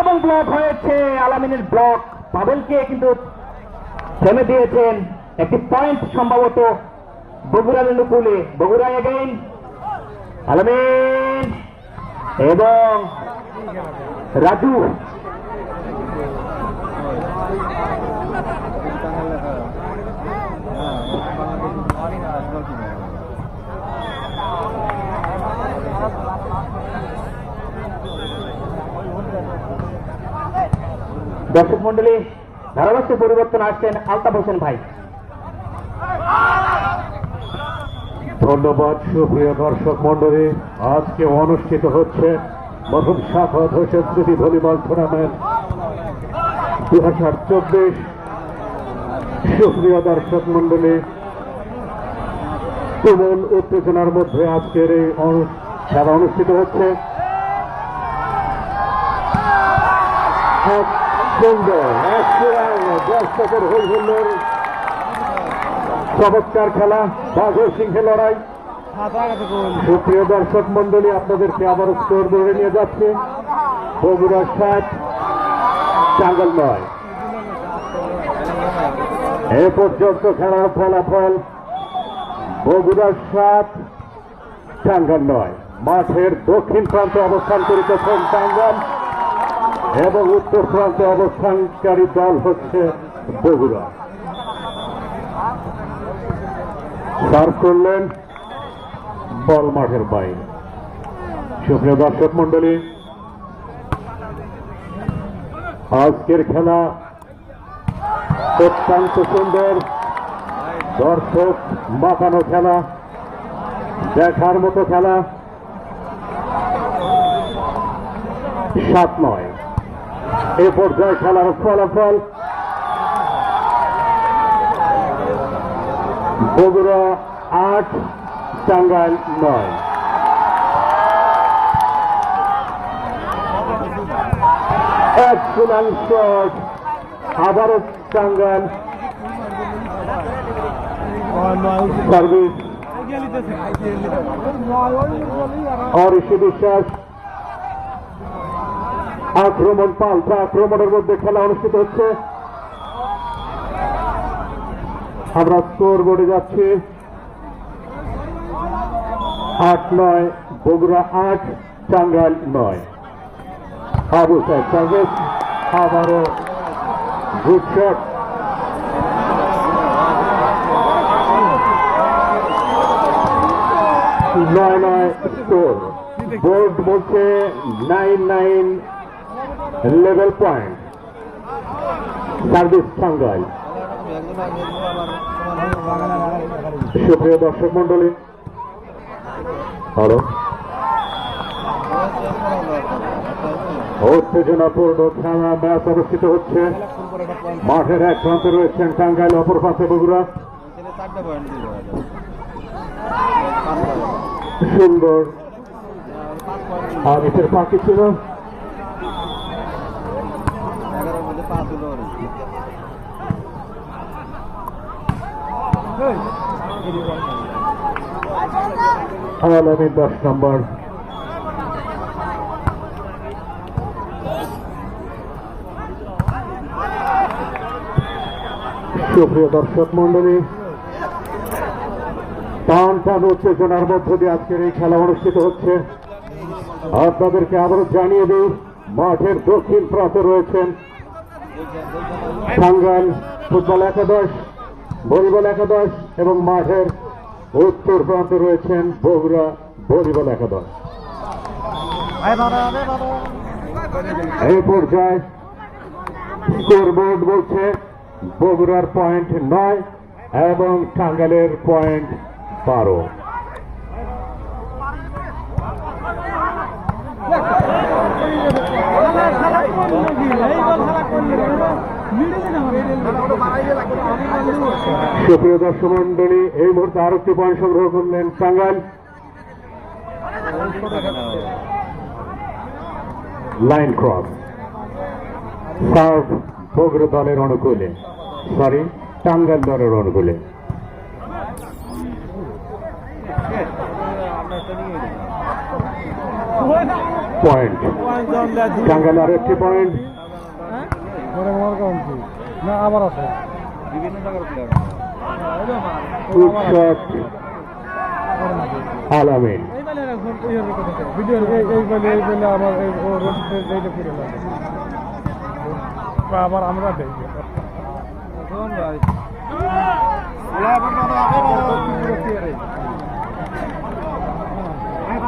এবং ব্লক হয়েছে আলামিনের ব্লক। পাবেলকে কিন্তু থেমে দিয়েছেন একটি পয়েন্ট সম্ভবত বগুড়ার অনুকূলে বগুড়া এগেইন আলামিন এবং রাজু। দর্শক মন্ডলী ধারাভাষ্য পরিবর্তন আসছেন আলতাফ হোসেন ভাই। ধন্যবাদ, সুপ্রিয় দর্শক মন্ডলী। আজকে অনুষ্ঠিত হচ্ছে মরহুম সাফত হোসেন স্মৃতি ভলিবল টুর্নামেন্ট দু হাজার চব্বিশ। সুপ্রিয় দর্শক মন্ডলী, তুমুল উত্তেজনার মধ্যে আজকের এই খেলা অনুষ্ঠিত হচ্ছে। সুরাং দর্শকের হৈহুল্লোর চমৎকার খেলা, বাঘের সিংহে লড়াই। সুপ্রিয় দর্শক মন্ডলী আপনাদেরকে আবার স্কোর ধরে নিয়ে যাচ্ছে। বগুড়া ষাট টাঙ্গাল নয় এ পর্যন্ত খেলার ফলাফল বগুড়া সাত টাঙ্গাল নয় মাঠের দক্ষিণ প্রান্তে অবস্থান করিতেছেন টাঙ্গাল এবং উত্তর প্রান্তে অবস্থানকারী দল হচ্ছে বগুড়া। সার্ভ করলেন বল মাঠের বাইরে। সুপ্রিয় দর্শক মন্ডলী আজকের খেলা অত্যন্ত সুন্দর। দর্শক, মাতানো খেলা, দেখার মতো খেলা। সাত নয়। এ পর্যায়ে খেলার ফলাফল। বগুড়া আট, টাঙ্গাইল নয়। এক্সিলেন্ট শট আবারও টাঙ্গাইল। সার্ভিস অরিষি বিশ্বাস আক্রমণ, পাল্টা আক্রমণের মধ্যে খেলা অনুষ্ঠিত হচ্ছে। আমরা স্কোর বোর্ডে যাচ্ছি। আট নয়, বগুড়া আট, টাঙ্গাইল নয়। আবু সাহেব সার্ভিস, আবারও গুড শট। নয় নয় স্কোর। বোর্ড বলছে nine nine level point service Tangail সুপ্রিয় দর্শক মন্ডলী হ্যালো উত্তেজনাপূর্ণ খেলা ম্যাচ অনুষ্ঠিত হচ্ছে। মাঠের এক প্রান্তে রয়েছেন টাঙ্গাইল, অপর প্রান্তে বগুড়া। সুন্দর। আগের পাখি ছিল আলামী উত্তেজনার মধ্য দিয়ে আজকের এই খেলা অনুষ্ঠিত হচ্ছে। আপনাদেরকে আবারও জানিয়ে দিই, মাঠের দক্ষিণ প্রান্তে রয়েছেন টাঙ্গাইল ফুটবল একাদশ, ভলিবল একাদশ এবং মাঠের উত্তর প্রান্তে রয়েছেন বগুড়া ভলিবল একাদশ। এই পর্যায়ে স্কোরবোর্ড বলছে বগুড়ার পয়েন্ট নয় এবং টাঙ্গাইলের পয়েন্ট বারো। সুপ্রিয় দর্শক মন্ডলী এই মুহূর্তে আরও একটি পয়েন্ট সংগ্রহ করলেন Tangail. Line cross serve Bogura দলের অনুকূলে। সরি টাঙ্গাইল দলের অনুকূলে। পয়েন্ট টাঙ্গাইল আর একটি পয়েন্ট না আবার আছে। বিভিন্ন জায়গার প্লেয়ার আবার আমরা দেখি